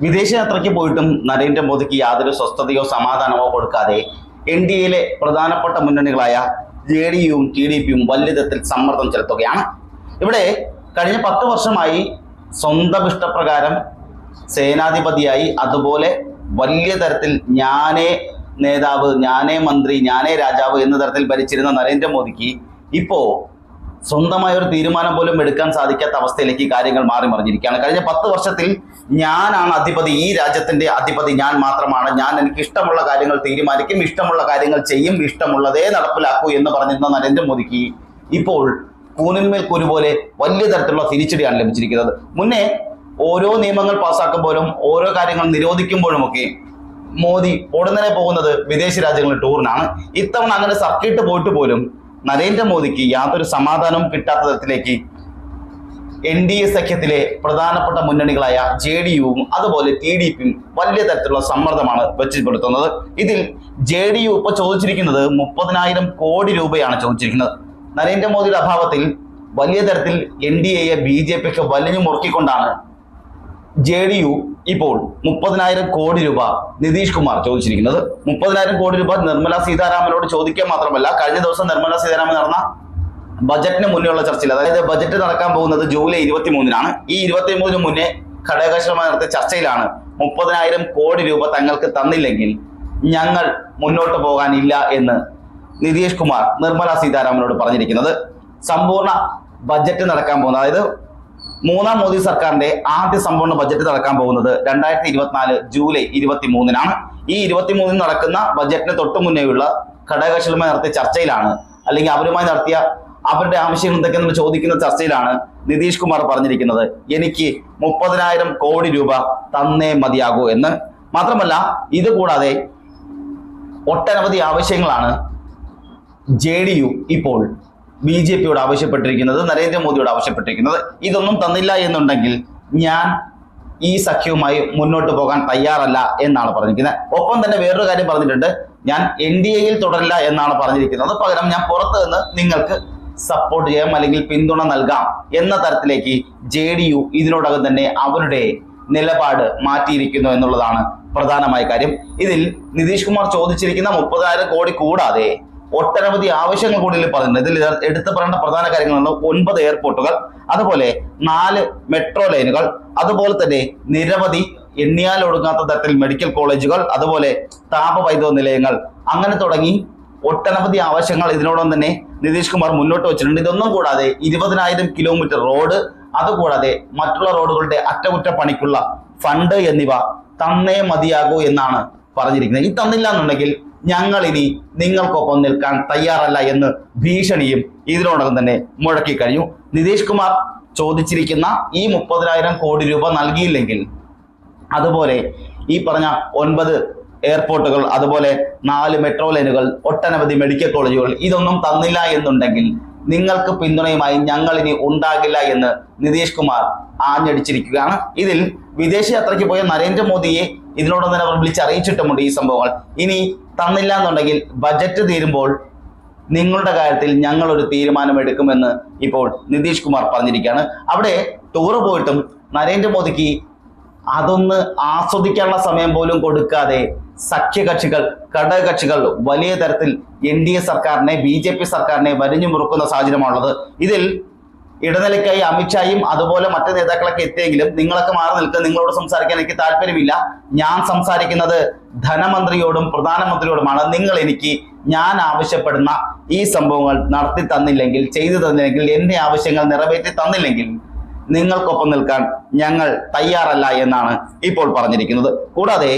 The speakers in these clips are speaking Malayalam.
വിദേശയാത്രയ്ക്ക് പോയിട്ടും നരേന്ദ്രമോദിക്ക് യാതൊരു സ്വസ്ഥതയോ സമാധാനമോ കൊടുക്കാതെ എൻ ഡി എയിലെ പ്രധാനപ്പെട്ട മുന്നണികളായ ജെ ഡി യുവും ടി ഡി പിയും വലിയതത്തിൽ സമ്മർദ്ദം ചെലുത്തുകയാണ്. ഇവിടെ കഴിഞ്ഞ പത്ത് വർഷമായി സ്വന്തം ഇഷ്ടപ്രകാരം സേനാധിപതിയായി അതുപോലെ വലിയ തരത്തിൽ ഞാനേ നേതാവ് ഞാനേ മന്ത്രി ഞാനേ രാജാവ് എന്ന തരത്തിൽ ഭരിച്ചിരുന്ന നരേന്ദ്രമോദിക്ക് ഇപ്പോ സ്വന്തമായ ഒരു തീരുമാനം പോലും എടുക്കാൻ സാധിക്കാത്ത അവസ്ഥയിലേക്ക് കാര്യങ്ങൾ മാറി മറിഞ്ഞിരിക്കുകയാണ്. കഴിഞ്ഞ പത്ത് വർഷത്തിൽ ഞാനാണ് അധിപതി ഈ രാജ്യത്തിന്റെ അധിപതി ഞാൻ മാത്രമാണ്. ഞാൻ എനിക്ക് ഇഷ്ടമുള്ള കാര്യങ്ങൾ തീരുമാനിക്കും ഇഷ്ടമുള്ള കാര്യങ്ങൾ ചെയ്യും ഇഷ്ടമുള്ളതേ നടപ്പിലാക്കൂ എന്ന് പറഞ്ഞിരുന്ന നരേന്ദ്രമോദിക്ക് ഇപ്പോൾ കൂനിന്മേൽ കുരു പോലെ വലിയ തരത്തിലുള്ള തിരിച്ചടിയാണ് ലഭിച്ചിരിക്കുന്നത്. മുന്നേ ഓരോ നിയമങ്ങൾ പാസ്സാക്കുമ്പോഴും ഓരോ കാര്യങ്ങൾ നിരോധിക്കുമ്പോഴുമൊക്കെ മോദി ഉടനെ പോകുന്നത് വിദേശ രാജ്യങ്ങളിൽ ടൂറിനാണ് ഇത്തവണ അങ്ങനെ സർക്കിട്ട് പോയിട്ട് പോലും നരേന്ദ്രമോദിക്ക് യാതൊരു സമാധാനവും കിട്ടാത്ത തരത്തിലേക്ക് എൻ ഡി എ സഖ്യത്തിലെ പ്രധാനപ്പെട്ട മുന്നണികളായ ജെ ഡി യുവും അതുപോലെ ടി ഡി പിയും വലിയ തരത്തിലുള്ള സമ്മർദ്ദമാണ് വെച്ചുപെടുത്തുന്നത് ഇതിൽ ജെ ഡി യു ഇപ്പോൾ ചോദിച്ചിരിക്കുന്നത് മുപ്പതിനായിരം കോടി രൂപയാണ് ചോദിച്ചിരിക്കുന്നത്. നരേന്ദ്രമോദിയുടെ അഭാവത്തിൽ വലിയ തരത്തിൽ എൻ ഡി എയെ ബി ജെ പിക്ക് വലിഞ്ഞു മുറുക്കിക്കൊണ്ടാണ് ജെ ഡി യു ഇപ്പോൾ മുപ്പതിനായിരം കോടി രൂപ നിതീഷ് കുമാർ ചോദിച്ചിരിക്കുന്നത്. മുപ്പതിനായിരം കോടി രൂപ നിർമ്മല സീതാരാമനോട് ചോദിക്കുക മാത്രമല്ല കഴിഞ്ഞ ദിവസം നിർമ്മല സീതാരാമൻ നടന്ന ബജറ്റിന് മുന്നേയുള്ള ചർച്ചയിൽ അതായത് ബജറ്റ് നടക്കാൻ പോകുന്നത് ജൂലൈ ഇരുപത്തി മൂന്നിനാണ് ഈ ഇരുപത്തി മൂന്നിന് മുന്നേ ഘടകകക്ഷികളുമായി നടത്തിയ ചർച്ചയിലാണ് മുപ്പതിനായിരം കോടി രൂപ തങ്ങൾക്ക് തന്നില്ലെങ്കിൽ ഞങ്ങൾ മുന്നോട്ട് പോകാനില്ല എന്ന് നിതീഷ് കുമാർ നിർമ്മല സീതാരാമനോട് പറഞ്ഞിരിക്കുന്നത്. സമ്പൂർണ ബജറ്റ് നടക്കാൻ പോകുന്നത് അതായത് മൂന്നാം മോദി സർക്കാരിന്റെ ആദ്യ സമ്പൂർണ ബജറ്റ് നടക്കാൻ പോകുന്നത് രണ്ടായിരത്തി ഇരുപത്തിനാല് ജൂലൈ ഇരുപത്തി മൂന്നിനാണ് ഈ ഇരുപത്തി മൂന്നിന് നടക്കുന്ന ബജറ്റിന് തൊട്ടു മുന്നേയുള്ള ഘടകകക്ഷികളുമായി നടത്തിയ ചർച്ചയിലാണ് അല്ലെങ്കിൽ അവരുമായി നടത്തിയ അവരുടെ ആവശ്യങ്ങൾ എന്തൊക്കെയെന്ന് ചോദിക്കുന്ന ചർച്ചയിലാണ് നിതീഷ് കുമാർ പറഞ്ഞിരിക്കുന്നത്. എനിക്ക് മുപ്പതിനായിരം കോടി രൂപ തന്നേ മതിയാകൂ എന്ന്. മാത്രമല്ല ഇത് കൂടാതെ ഒട്ടനവധി ആവശ്യങ്ങളാണ് ജെ ഇപ്പോൾ ബി ജെ പിയോട് ആവശ്യപ്പെട്ടിരിക്കുന്നത് നരേന്ദ്രമോദിയോട് ആവശ്യപ്പെട്ടിരിക്കുന്നത്. ഇതൊന്നും തന്നില്ല എന്നുണ്ടെങ്കിൽ ഞാൻ ഈ സഖ്യവുമായി മുന്നോട്ട് പോകാൻ തയ്യാറല്ല എന്നാണ് പറഞ്ഞിരിക്കുന്നത്. ഒപ്പം തന്നെ വേറൊരു കാര്യം പറഞ്ഞിട്ടുണ്ട്. ഞാൻ എൻ ഡി എയിൽ തുടരില്ല എന്നാണ് പറഞ്ഞിരിക്കുന്നത്. പകരം ഞാൻ പുറത്ത് നിന്ന് നിങ്ങൾക്ക് സപ്പോർട്ട് ചെയ്യാം അല്ലെങ്കിൽ പിന്തുണ നൽകാം എന്ന തരത്തിലേക്ക് ജെ ഡി യു ഇതിനോടകം തന്നെ അവരുടെ നിലപാട് മാറ്റിയിരിക്കുന്നു എന്നുള്ളതാണ് പ്രധാനമായ കാര്യം. ഇതിൽ നിതീഷ് കുമാർ ചോദിച്ചിരിക്കുന്ന മുപ്പതിനായിരം കോടി കൂടാതെ ഒട്ടനവധി ആവശ്യങ്ങൾ കൂടി പറയുന്നത് ഇതിൽ എടുത്തു പറയേണ്ട പ്രധാന കാര്യങ്ങളാണ് ഒൻപത് എയർപോർട്ടുകൾ അതുപോലെ നാല് മെട്രോ ലൈനുകൾ അതുപോലെ തന്നെ നിരവധി എണ്ണിയാൽ ഒടുങ്ങാത്ത തരത്തിൽ മെഡിക്കൽ കോളേജുകൾ അതുപോലെ താപവൈദ്യുത നിലയങ്ങൾ. അങ്ങനെ തുടങ്ങി ഒട്ടനവധി ആവശ്യങ്ങൾ ഇതിനോടൊപ്പം തന്നെ നിതീഷ് കുമാർ മുന്നോട്ട് വെച്ചിട്ടുണ്ട്. ഇതൊന്നും കൂടാതെ ഇരുപതിനായിരം കിലോമീറ്റർ റോഡ് അതുകൂടാതെ മറ്റുള്ള റോഡുകളുടെ അറ്റകുറ്റപ്പണിക്കുള്ള ഫണ്ട് എന്നിവ തന്നേ മതിയാകൂ എന്നാണ് പറഞ്ഞിരിക്കുന്നത്. ഈ തന്നില്ല എന്നുണ്ടെങ്കിൽ ഞങ്ങൾ ഇനി നിങ്ങൾക്കൊപ്പം നിൽക്കാൻ തയ്യാറല്ല എന്ന് ഭീഷണിയും ഇതിനോടകം തന്നെ മുഴക്കി കഴിഞ്ഞു. നിതീഷ് കുമാർ ചോദിച്ചിരിക്കുന്ന ഈ മുപ്പതിനായിരം കോടി രൂപ നൽകിയില്ലെങ്കിൽ അതുപോലെ ഈ പറഞ്ഞ ഒൻപത് എയർപോർട്ടുകൾ അതുപോലെ നാല് മെട്രോ ലൈനുകൾ ഒട്ടനവധി മെഡിക്കൽ കോളേജുകൾ ഇതൊന്നും തന്നില്ല എന്നുണ്ടെങ്കിൽ നിങ്ങൾക്ക് പിന്തുണയുമായി ഞങ്ങൾ ഇനി ഉണ്ടാകില്ല എന്ന് നിതീഷ് കുമാർ ആഞ്ഞടിച്ചിരിക്കുകയാണ്. ഇതിൽ വിദേശയാത്രയ്ക്ക് പോയ നരേന്ദ്രമോദിയെ ഇതിനോടൊന്നും തന്നെ അവർ വിളിച്ചറിയിച്ചിട്ടുമുണ്ട് ഈ സംഭവങ്ങൾ. ഇനി തന്നില്ല എന്നുണ്ടെങ്കിൽ ബജറ്റ് തീരുമ്പോൾ നിങ്ങളുടെ കാര്യത്തിൽ ഞങ്ങളൊരു ഒരു തീരുമാനം എടുക്കുമെന്ന് ഇപ്പോൾ നിതീഷ് കുമാർ പറഞ്ഞിരിക്കുകയാണ്. അവിടെ ടൂറ് പോയിട്ടും നരേന്ദ്രമോദിക്ക് അതൊന്ന് ആസ്വദിക്കാനുള്ള സമയം പോലും കൊടുക്കാതെ സഖ്യകക്ഷികൾ ഘടകകക്ഷികൾ വലിയ തരത്തിൽ എൻ ഡി എ സർക്കാരിനെ ബി ജെ പി സർക്കാരിനെ വരിഞ്ഞു മുറുക്കുന്ന സാഹചര്യമാണുള്ളത്. ഇതിൽ ഇടനിലയ്ക്കായി അമിത്ഷായും അതുപോലെ മറ്റു നേതാക്കളൊക്കെ എത്തിയെങ്കിലും നിങ്ങളൊക്കെ മാറി നിൽക്കുക നിങ്ങളോട് സംസാരിക്കാൻ എനിക്ക് താല്പര്യമില്ല. ഞാൻ സംസാരിക്കുന്നത് ധനമന്ത്രിയോടും പ്രധാനമന്ത്രിയോടുമാണ്. നിങ്ങൾ എനിക്ക് ഞാൻ ആവശ്യപ്പെടുന്ന ഈ സംഭവങ്ങൾ നടത്തി തന്നില്ലെങ്കിൽ ചെയ്തു തന്നില്ലെങ്കിൽ എന്റെ ആവശ്യങ്ങൾ നിറവേറ്റി തന്നില്ലെങ്കിൽ നിങ്ങൾക്കൊപ്പം നിൽക്കാൻ ഞങ്ങൾ തയ്യാറല്ല എന്നാണ് ഇപ്പോൾ പറഞ്ഞിരിക്കുന്നത്. കൂടാതെ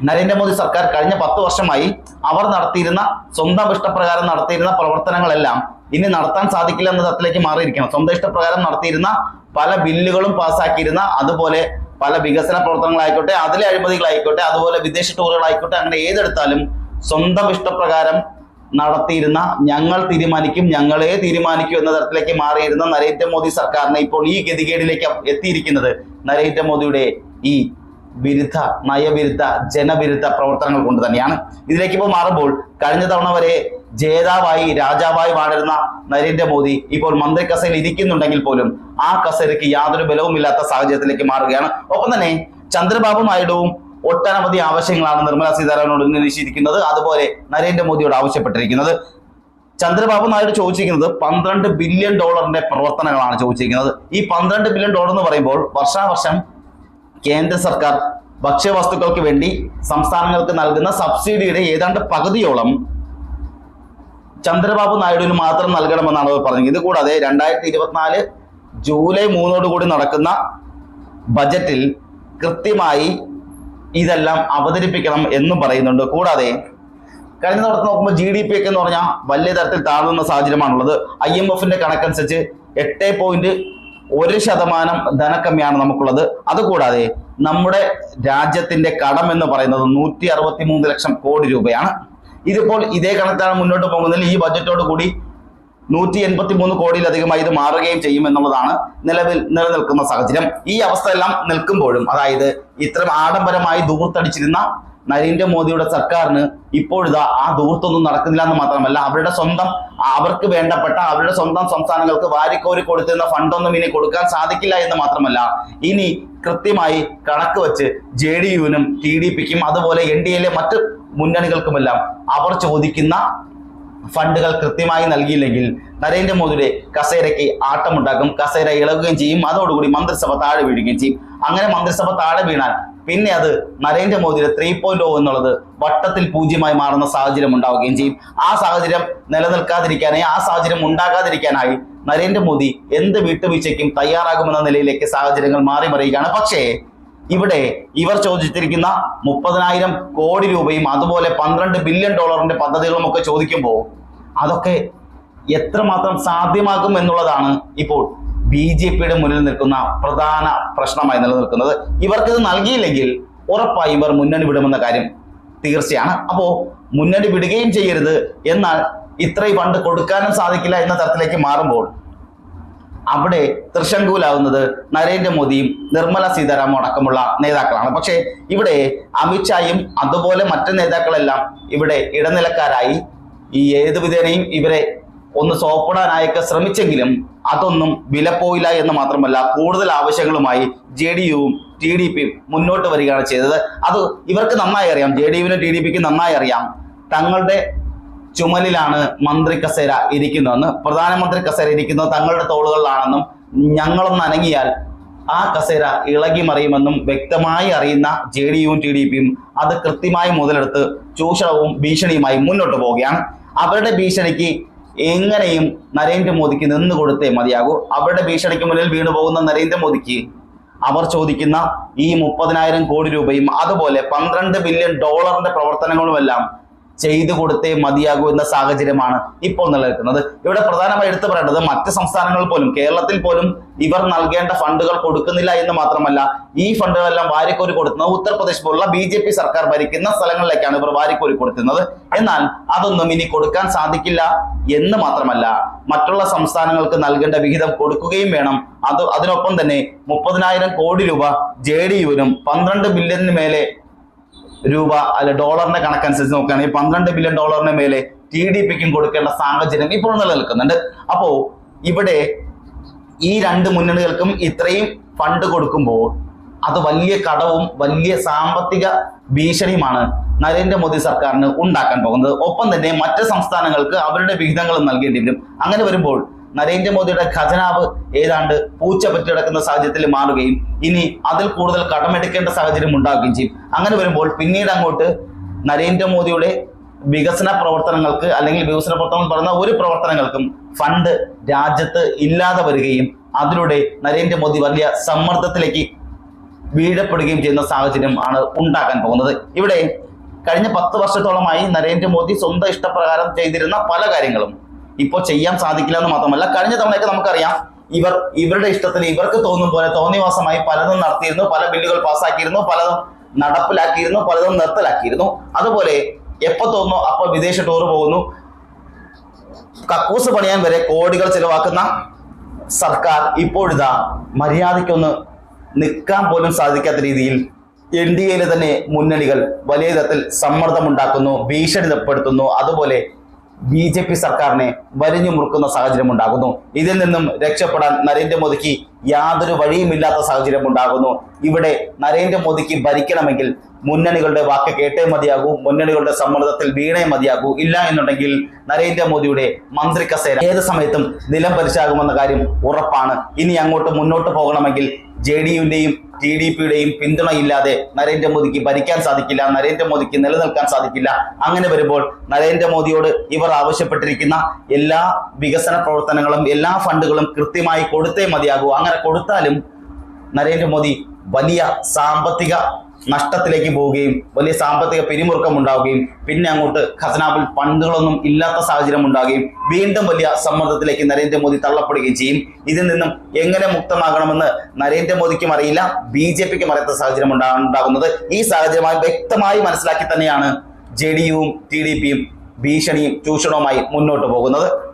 നരേന്ദ്രമോദി സർക്കാർ കഴിഞ്ഞ പത്ത് വർഷമായി അവർ നടത്തിയിരുന്ന സ്വന്തം ഇഷ്ടപ്രകാരം നടത്തിയിരുന്ന പ്രവർത്തനങ്ങളെല്ലാം ഇനി നടത്താൻ സാധിക്കില്ല എന്ന തരത്തിലേക്ക് മാറിയിരിക്കണം സ്വന്തം ഇഷ്ടപ്രകാരം നടത്തിയിരുന്ന പല ബില്ലുകളും പാസ്സാക്കിയിരുന്ന അതുപോലെ പല വികസന പ്രവർത്തനങ്ങളായിക്കോട്ടെ അതിലെ അഴിമതികളായിക്കോട്ടെ അതുപോലെ വിദേശ ടൂറുകളായിക്കോട്ടെ അങ്ങനെ ഏതെടുത്താലും സ്വന്തം ഇഷ്ടപ്രകാരം നടത്തിയിരുന്ന ഞങ്ങൾ തീരുമാനിക്കും ഞങ്ങളെ തീരുമാനിക്കും എന്ന തരത്തിലേക്ക് മാറിയിരുന്ന നരേന്ദ്രമോദി സർക്കാരിനെ ഇപ്പോൾ ഈ ഗതികേടിലേക്ക് എത്തിയിരിക്കുന്നത് നരേന്ദ്രമോദിയുടെ ഈ വിരുദ്ധ നയവിരുദ്ധ ജനവിരുദ്ധ പ്രവർത്തനങ്ങൾ കൊണ്ട് തന്നെയാണ്. ഇതിലേക്ക് ഇപ്പോൾ മാറുമ്പോൾ കഴിഞ്ഞ തവണ വരെ ജേതാവായി രാജാവായി വാണിരുന്ന നരേന്ദ്രമോദി ഇപ്പോൾ മന്ത്രി കസേരയിൽ ഇരിക്കുന്നുണ്ടെങ്കിൽ പോലും ആ കസേരയ്ക്ക് യാതൊരു ബലവുമില്ലാത്ത സാഹചര്യത്തിലേക്ക് മാറുകയാണ്. ഒപ്പം തന്നെ ചന്ദ്രബാബു നായിഡുവും ഒട്ടനവധി ആവശ്യങ്ങളാണ് നിർമ്മല സീതാരാമനോട് ഉന്നയിച്ചിരിക്കുന്നത് അതുപോലെ നരേന്ദ്രമോദിയോട് ആവശ്യപ്പെട്ടിരിക്കുന്നത്. ചന്ദ്രബാബു നായിഡു ചോദിച്ചിരിക്കുന്നത് പന്ത്രണ്ട് ബില്യൺ ഡോളറിന്റെ പ്രവർത്തനങ്ങളാണ് ചോദിച്ചിരിക്കുന്നത്. ഈ പന്ത്രണ്ട് ബില്യൺ ഡോളർ എന്ന് പറയുമ്പോൾ വർഷാവർഷം കേന്ദ്ര സർക്കാർ ഭക്ഷ്യവസ്തുക്കൾക്ക് വേണ്ടി സംസ്ഥാനങ്ങൾക്ക് നൽകുന്ന സബ്സിഡിയുടെ ഏതാണ്ട് പകുതിയോളം ചന്ദ്രബാബു നായിഡുവിന് മാത്രം നൽകണമെന്നാണ് അവർ പറഞ്ഞത്. ഇതുകൂടാതെ രണ്ടായിരത്തി ഇരുപത്തിനാല് ജൂലൈ മൂന്നോടുകൂടി നടക്കുന്ന ബജറ്റിൽ കൃത്യമായി ഇതെല്ലാം അവതരിപ്പിക്കണം എന്നും പറയുന്നുണ്ട്. കൂടാതെ കഴിഞ്ഞ തവണ നോക്കുമ്പോൾ ജി ഡി പി ഒക്കെ എന്ന് പറഞ്ഞാൽ വലിയ തരത്തിൽ താഴ്ന്നുന്ന സാഹചര്യമാണുള്ളത്. ഐ എം എഫിന്റെ കണക്കനുസരിച്ച് എട്ട് പോയിന്റ് ഒരു ശതമാനം ധനക്കമ്മിയാണ് നമുക്കുള്ളത്. അതുകൂടാതെ നമ്മുടെ രാജ്യത്തിന്റെ കടം എന്ന് പറയുന്നത് നൂറ്റി അറുപത്തി മൂന്ന് ലക്ഷം കോടി രൂപയാണ്. ഇതിപ്പോൾ ഇതേ കണക്കാണ് മുന്നോട്ട് പോകുന്നതിൽ ഈ ബജറ്റോട് കൂടി നൂറ്റി എൺപത്തി മൂന്ന് കോടിയിലധികമായി ഇത് മാറുകയും ചെയ്യും എന്നുള്ളതാണ് നിലവിൽ നിലനിൽക്കുന്ന സാഹചര്യം. ഈ അവസ്ഥയെല്ലാം നിൽക്കുമ്പോഴും അതായത് ഇത്തരം ആഡംബരമായി ദൂർത്തടിച്ചിരുന്ന നരേന്ദ്രമോദിയുടെ സർക്കാരിന് ഇപ്പോഴിതാ ആ ദൂർത്തൊന്നും നടക്കുന്നില്ല എന്ന് മാത്രമല്ല അവരുടെ സ്വന്തം അവർക്ക് വേണ്ടപ്പെട്ട അവരുടെ സ്വന്തം സംസ്ഥാനങ്ങൾക്ക് വാരിക്കോരി കൊടുത്തിരുന്ന ഫണ്ടൊന്നും ഇനി കൊടുക്കാൻ സാധിക്കില്ല എന്ന് മാത്രമല്ല ഇനി കൃത്യമായി കണക്ക് വെച്ച് ജെ ഡി യുവിനും ടി ഡി പിക്കും അതുപോലെ എൻ ഡി എയിലെ മറ്റ് മുന്നണികൾക്കുമെല്ലാം അവർ ചോദിക്കുന്ന ഫണ്ടുകൾ കൃത്യമായി നൽകിയില്ലെങ്കിൽ നരേന്ദ്രമോദിയുടെ കസേരയ്ക്ക് ആട്ടമുണ്ടാക്കും കസേര ഇളകുകയും ചെയ്യും അതോടുകൂടി മന്ത്രിസഭ താഴെ വീഴുകയും ചെയ്യും. അങ്ങനെ മന്ത്രിസഭ താഴെ വീണാൽ പിന്നെ അത് നരേന്ദ്രമോദിയുടെ ത്രീ പോയിന്റ് ഓ എന്നുള്ളത് വട്ടത്തിൽ പൂജ്യമായി മാറുന്ന സാഹചര്യം ഉണ്ടാവുകയും ചെയ്യും. ആ സാഹചര്യം നിലനിൽക്കാതിരിക്കാനായി ആ സാഹചര്യം ഉണ്ടാകാതിരിക്കാനായി നരേന്ദ്രമോദി എന്ത് വിട്ടുവീഴ്ചയ്ക്കും തയ്യാറാകുമെന്ന നിലയിലേക്ക് സാഹചര്യങ്ങൾ മാറി മറിയുകയാണ്. പക്ഷേ ഇവിടെ ഇവർ ചോദിച്ചിരിക്കുന്ന മുപ്പതിനായിരം കോടി രൂപയും അതുപോലെ പന്ത്രണ്ട് ബില്യൺ ഡോളറിന്റെ പദ്ധതികളും ഒക്കെ ചോദിക്കുമ്പോൾ അതൊക്കെ എത്രമാത്രം സാധ്യമാകും എന്നുള്ളതാണ് ഇപ്പോൾ ബി ജെ പിയുടെ മുന്നിൽ നിൽക്കുന്ന പ്രധാന പ്രശ്നമായി നിലനിൽക്കുന്നത് ഇവർക്കിത് നൽകിയില്ലെങ്കിൽ ഉറപ്പായി ഇവർ മുന്നണി വിടുമെന്ന കാര്യം തീർച്ചയാണ്. അപ്പോൾ മുന്നണി വിടുകയും ചെയ്യരുത് എന്നാൽ ഇത്രയും ഫണ്ട് കൊടുക്കാനും സാധിക്കില്ല എന്ന തരത്തിലേക്ക് മാറുമ്പോൾ അവിടെ തൃശങ്കൂലാവുന്നത് നരേന്ദ്രമോദിയും നിർമ്മല സീതാരാമൻ അടക്കമുള്ള നേതാക്കളാണ്. പക്ഷേ ഇവിടെ അമിത്ഷായും അതുപോലെ മറ്റ് നേതാക്കളെല്ലാം ഇവിടെ ഇടനിലക്കാരായി ഈ ഏത് വിധേനയും ഇവരെ ഒന്ന് സോപ്പിടാനായൊക്കെ ശ്രമിച്ചെങ്കിലും അതൊന്നും വിലപ്പോയില്ല എന്ന് മാത്രമല്ല കൂടുതൽ ആവശ്യങ്ങളുമായി ജെ ഡി യുവും ടി ഡി പിയും മുന്നോട്ട് വരികയാണ് ചെയ്തത്. അത് ഇവർക്ക് നന്നായി അറിയാം. ജെ ഡി യുവിനും ടി ഡി പിക്കും നന്നായി അറിയാം. തങ്ങളുടെ ചുമലിലാണ് മന്ത്രി കസേര ഇരിക്കുന്നതെന്ന് പ്രധാനമന്ത്രി കസേര ഇരിക്കുന്നത് തങ്ങളുടെ തോളുകളിലാണെന്നും ഞങ്ങളൊന്ന് അനങ്ങിയാൽ ആ കസേര ഇളകി മറിയുമെന്നും വ്യക്തമായി അറിയുന്ന ജെ ഡി യുവും ടി ഡി പിയും അത് കൃത്യമായി മുതലെടുത്ത് ചൂഷണവും ഭീഷണിയുമായി മുന്നോട്ട് പോവുകയാണ്. അവരുടെ ഭീഷണിക്ക് എങ്ങനെയും നരേന്ദ്രമോദിക്ക് നിന്ന് കൊടുത്തേ മതിയാകൂ. അവരുടെ ഭീഷണിക്ക് മുന്നിൽ വീണു പോകുന്ന നരേന്ദ്രമോദിക്ക് അവർ ചോദിക്കുന്ന ഈ മുപ്പതിനായിരം കോടി രൂപയും അതുപോലെ പന്ത്രണ്ട് ബില്യൺ ഡോളറിന്റെ പ്രവർത്തനങ്ങളുമെല്ലാം ചെയ്തു കൊടുത്തേ മതിയാകൂ എന്ന സാഹചര്യമാണ് ഇപ്പോൾ നിലനിൽക്കുന്നത്. ഇവിടെ പ്രധാനമായി എടുത്തു പറയേണ്ടത് മറ്റ് സംസ്ഥാനങ്ങളിൽ പോലും കേരളത്തിൽ പോലും ഇവർ നൽകേണ്ട ഫണ്ടുകൾ കൊടുക്കുന്നില്ല എന്ന് മാത്രമല്ല ഈ ഫണ്ടുകളെല്ലാം വാരിക്കോരി കൊടുക്കുന്നത് ഉത്തർപ്രദേശ് പോലുള്ള ബി ജെ പി സർക്കാർ ഭരിക്കുന്ന സ്ഥലങ്ങളിലേക്കാണ് ഇവർ വാരിക്കോരി കൊടുക്കുന്നത്. എന്നാൽ അതൊന്നും ഇനി കൊടുക്കാൻ സാധിക്കില്ല എന്ന് മാത്രമല്ല മറ്റുള്ള സംസ്ഥാനങ്ങൾക്ക് നൽകേണ്ട വിഹിതം കൊടുക്കുകയും വേണം. അത് അതിനൊപ്പം തന്നെ മുപ്പതിനായിരം കോടി രൂപ ജെ ഡി യുവിനും പന്ത്രണ്ട് ബില്യണിന് മേലെ രൂപ അല്ല ഡോളറിന്റെ കണക്കനുസരിച്ച് നോക്കുകയാണെങ്കിൽ പന്ത്രണ്ട് ബില്യൺ ഡോളറിന് മേലെ ടി ഡി പിക്കും കൊടുക്കേണ്ട സാഹചര്യം ഇപ്പോൾ നിലനിൽക്കുന്നുണ്ട്. അപ്പോ ഇവിടെ ഈ രണ്ട് മുന്നണികൾക്കും ഇത്രയും ഫണ്ട് കൊടുക്കുമ്പോൾ അത് വലിയ കടവും വലിയ സാമ്പത്തിക ഭീഷണിയുമാണ് നരേന്ദ്രമോദി സർക്കാരിന് ഉണ്ടാക്കാൻ പോകുന്നത്. ഒപ്പം തന്നെ മറ്റ് സംസ്ഥാനങ്ങൾക്ക് അവരുടെ വിഹിതങ്ങളും നൽകേണ്ടി വരും. അങ്ങനെ വരുമ്പോൾ നരേന്ദ്രമോദിയുടെ ഖജനാവ് ഏതാണ്ട് പൂച്ച പറ്റി കിടക്കുന്ന സാഹചര്യത്തിൽ മാറുകയും ഇനി അതിൽ കൂടുതൽ കടമെടുക്കേണ്ട സാഹചര്യം ഉണ്ടാവുകയും ചെയ്യും. അങ്ങനെ വരുമ്പോൾ പിന്നീട് അങ്ങോട്ട് നരേന്ദ്രമോദിയുടെ വികസന പ്രവർത്തനങ്ങൾക്ക് അല്ലെങ്കിൽ വികസന പ്രവർത്തനങ്ങൾ പറയുന്ന ഒരു പ്രവർത്തനങ്ങൾക്കും ഫണ്ട് രാജ്യത്ത് ഇല്ലാതെ വരികയും അതിലൂടെ നരേന്ദ്രമോദി വലിയ സമ്മർദ്ദത്തിലേക്ക് വീഴപ്പെടുകയും ചെയ്യുന്ന സാഹചര്യം ആണ് ഉണ്ടാക്കാൻ പോകുന്നത്. ഇവിടെ കഴിഞ്ഞ പത്ത് വർഷത്തോളമായി നരേന്ദ്രമോദി സ്വന്തം ഇഷ്ടപ്രകാരം ചെയ്തിരുന്ന പല കാര്യങ്ങളും ഇപ്പോൾ ചെയ്യാൻ സാധിക്കില്ല എന്ന് മാത്രമല്ല കഴിഞ്ഞ തവണയൊക്കെ നമുക്കറിയാം ഇവർ ഇവരുടെ ഇഷ്ടത്തിന് ഇവർക്ക് തോന്നും പോലെ തോന്നിവാസമായി പലതും നടത്തിയിരുന്നു പല ബില്ലുകൾ പാസ്സാക്കിയിരുന്നു പലതും നടപ്പിലാക്കിയിരുന്നു പലതും നിർത്തലാക്കിയിരുന്നു. അതുപോലെ എപ്പോൾ തോന്നുന്നു അപ്പോൾ വിദേശ ടൂർ പോകുന്നു. കക്കൂസ് പണിയാൻ വരെ കോടികൾ ചിലവാക്കുന്ന സർക്കാർ ഇപ്പോഴിതാ മര്യാദയ്ക്കൊന്ന് നിൽക്കാൻ പോലും സാധിക്കാത്ത രീതിയിൽ എൻ ഡി എയിലെ തന്നെ മുന്നണികൾ വലിയ തരത്തിൽ സമ്മർദ്ദമുണ്ടാക്കുന്നു ഭീഷണിപ്പെടുത്തുന്നു. അതുപോലെ ബി ജെ പി സർക്കാരിനെ വലിഞ്ഞു മുറുക്കുന്ന സാഹചര്യം ഉണ്ടാകുന്നു ഇതിൽ നിന്നും രക്ഷപ്പെടാൻ നരേന്ദ്രമോദിക്ക് യാതൊരു വഴിയുമില്ലാത്ത സാഹചര്യം ഉണ്ടാകുന്നു. ഇവിടെ നരേന്ദ്രമോദിക്ക് ഭരിക്കണമെങ്കിൽ മുന്നണികളുടെ വാക്ക് കേട്ടേ മതിയാകൂ മുന്നണികളുടെ സമ്മർദ്ദത്തിൽ വീണേ മതിയാകൂ. ഇല്ല എന്നുണ്ടെങ്കിൽ നരേന്ദ്രമോദിയുടെ മന്ത്രി കസേര ഏത് സമയത്തും നിലം പരിശാകുമെന്ന കാര്യം ഉറപ്പാണ്. ഇനി അങ്ങോട്ട് മുന്നോട്ട് പോകണമെങ്കിൽ ജെ ഡി യുവിന്റെയും ടി ഡി പിയുടെയും പിന്തുണയില്ലാതെ നരേന്ദ്രമോദിക്ക് ഭരിക്കാൻ സാധിക്കില്ല നരേന്ദ്രമോദിക്ക് നിലനിൽക്കാൻ സാധിക്കില്ല. അങ്ങനെ വരുമ്പോൾ നരേന്ദ്രമോദിയോട് ഇവർ ആവശ്യപ്പെട്ടിരിക്കുന്ന എല്ലാ വികസന പ്രവർത്തനങ്ങളും എല്ലാ ഫണ്ടുകളും കൃത്യമായി കൊടുത്തേ മതിയാകൂ. അങ്ങനെ കൊടുത്താലും നരേന്ദ്രമോദി വലിയ സാമ്പത്തിക നഷ്ടത്തിലേക്ക് പോവുകയും വലിയ സാമ്പത്തിക പിരിമുറുക്കം ഉണ്ടാവുകയും പിന്നെ അങ്ങോട്ട് ഖസനാബിൽ ഫണ്ടുകളൊന്നും ഇല്ലാത്ത സാഹചര്യം ഉണ്ടാവുകയും വീണ്ടും വലിയ സമ്മർദ്ദത്തിലേക്ക് നരേന്ദ്രമോദി തള്ളപ്പെടുകയും ചെയ്യും. ഇതിൽ നിന്നും എങ്ങനെ മുക്തമാകണമെന്ന് നരേന്ദ്രമോദിക്കും അറിയില്ല ബി ജെ പിക്കും അറിയാത്ത സാഹചര്യം ഉണ്ടാ- ഉണ്ടാകുന്നത്. ഈ സാഹചര്യമായി വ്യക്തമായി മനസ്സിലാക്കി തന്നെയാണ് ജെ ഡി യുവും ടി ഡി പിയും ഭീഷണിയും ചൂഷണവുമായി മുന്നോട്ട് പോകുന്നത്.